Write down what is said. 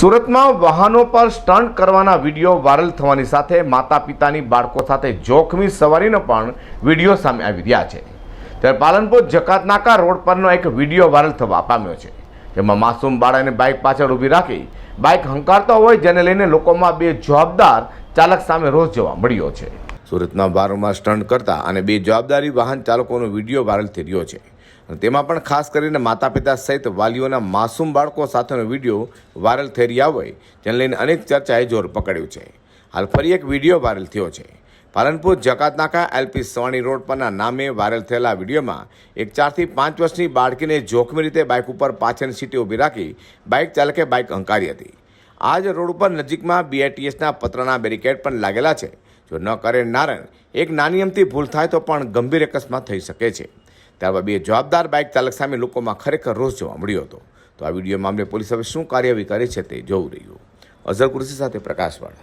સુરતમાં વાહનો પર સ્ટન્ટ કરવાના વીડિયો વાયરલ થવાની સાથે માતા પિતાની બાળકો સાથે જોખમી સવારીનો પણ વીડિયો સામે આવી રહ્યા છે. ત્યારે પાલનપુર જકાતનાકા રોડ પરનો એક વીડિયો વાયરલ થવા પામ્યો છે. જેમાં માસૂમ બાળાને બાઇક પાછળ ઊભી રાખી બાઇક હંકારતો હોય જેને લઈને લોકોમાં બે જવાબદાર ચાલક સામે રોષ જોવા મળ્યો છે. સુરતના વારંવાર સ્ટન્ટ કરતા અને બે જવાબદારી વાહન ચાલકોનો વીડિયો વાયરલ થઈ રહ્યો છે. તેમાં પણ ખાસ કરીને માતા પિતા સહિત વાલીઓના માસૂમ બાળકો સાથેનો વીડિયો વાયરલ થઈ રહ્યા હોય, જેને લઈને અનેક ચર્ચાએ જોર પકડ્યું છે. હાલ ફરી એક વીડિયો વાયરલ થયો છે. પાલનપુર જકાતનાકા એલપી સવાણી રોડ પરના નામે વાયરલ થયેલા વિડીયોમાં એક ચારથી પાંચ વર્ષની બાળકીને જોખમી રીતે બાઇક ઉપર પાછળની સીટી ઊભી રાખી બાઇક ચાલકે બાઇક હંકારી હતી. આ જ રોડ ઉપર નજીકમાં બીઆઈટીએસના પત્રના બેરિકેડ પણ લાગેલા છે. જો ન કરે નારણ એક નાની અમથી ભૂલ થાય તો પણ ગંભીર અકસ્માત થઈ શકે છે. ત્યારબાદ બે જવાબદાર બાઇક ચાલક સામે લોકોમાં ખરેખર રોષ જોવા મળ્યો હતો. તો આ વીડિયો મામલે પોલીસ હવે શું કાર્યવાહી કરે છે તે જોવું રહ્યું. અઝર કૃષિ સાથે પ્રકાશવાળા.